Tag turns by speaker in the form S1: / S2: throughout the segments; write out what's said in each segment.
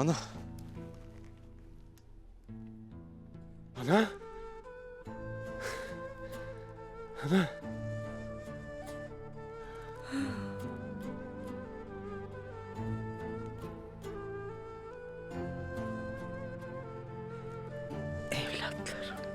S1: Ana. Ana. Ana.
S2: Evlatlarım.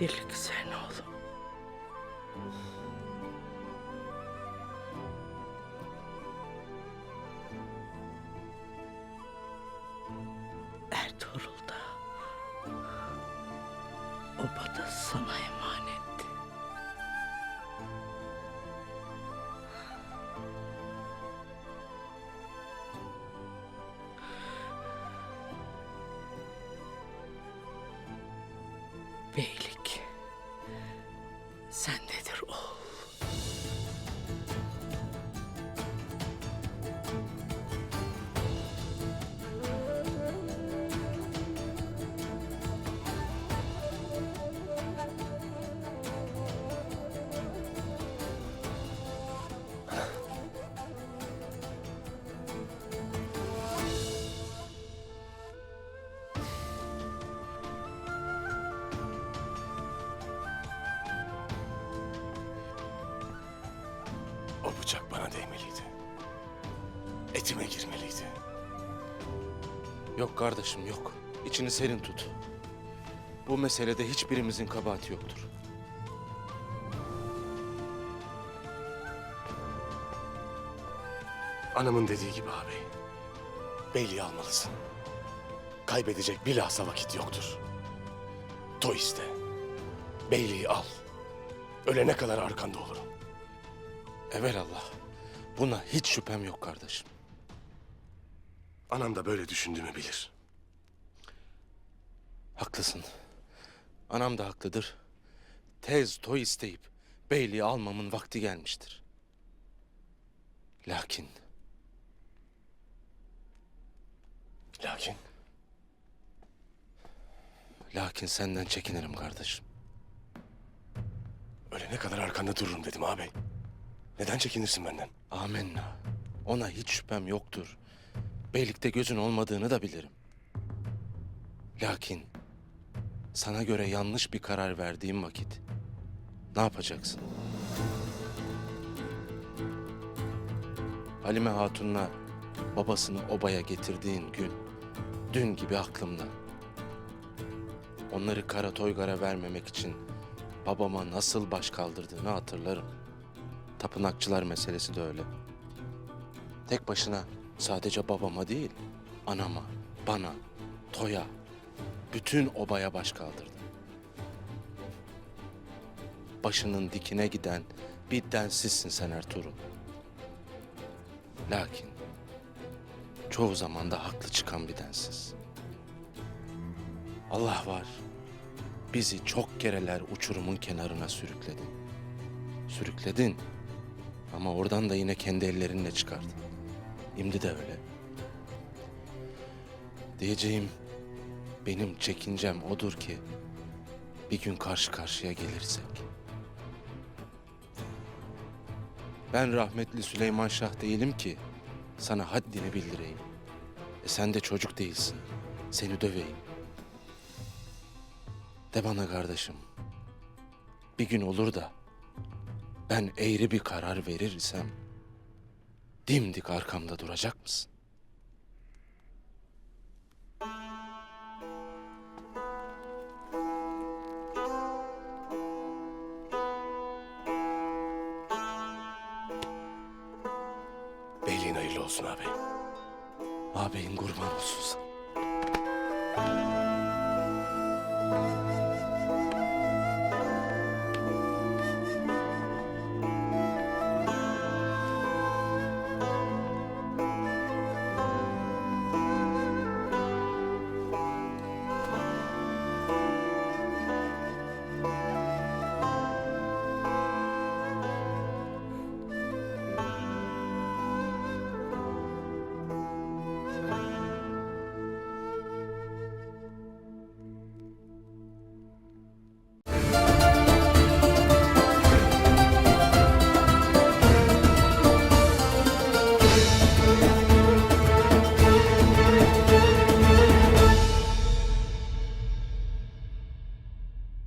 S2: Birlik üzerine oğlum. Ertuğrul da oba da sana emanetti. Sendedir oğul.
S3: Bıçak bana değmeliydi. Etime girmeliydi.
S1: Yok kardeşim yok. İçini serin tut. Bu meselede hiçbirimizin kabahati yoktur.
S3: Anamın dediği gibi ağabey. Beyliği almalısın. Kaybedecek bilhassa vakit yoktur. To iste. Beyliği al. Ölene kadar arkanda olurum.
S1: Evelallah. Buna hiç şüphem yok kardeşim.
S3: Anam da böyle düşündüğümü bilir.
S1: Haklısın. Anam da haklıdır. Tez toy isteyip beyliği almamın vakti gelmiştir. Lakin
S3: Lakin
S1: lakin senden çekinirim kardeşim.
S3: ölene kadar arkanda dururum dedim ağabey. Neden çekinirsin benden?
S1: Amenna. Ona hiç şüphem yoktur. Beylikte gözün olmadığını da bilirim. Lakin sana göre yanlış bir karar verdiğim vakit ne yapacaksın? Halime Hatun'la babasını obaya getirdiğin gün dün gibi aklımda. Onları Kara Toygar'a vermemek için babama nasıl baş kaldırdığını hatırlarım. Tapınakçılar meselesi de öyle. Tek başına sadece babama değil, anama, bana, Toya, bütün obaya baş kaldırdı. Başının dikine giden bir densizsin sen Ertuğrul. Lakin çoğu zaman da haklı çıkan bir densiz. Allah var. Bizi çok kereler uçurumun kenarına sürükledin. Sürükledin. Ama oradan da yine kendi ellerinle çıkardın. Şimdi de öyle. Diyeceğim benim çekincem odur ki bir gün karşı karşıya gelirsek. Ben rahmetli Süleyman Şah değilim ki sana haddini bildireyim. E sen de çocuk değilsin. Seni döveyim. De bana kardeşim. Bir gün olur da ben eğri bir karar verirsem dimdik arkamda duracak mısın?
S3: Beyliğin hayırlı olsun ağabey.
S1: Ağabeyin kurban olsun sana.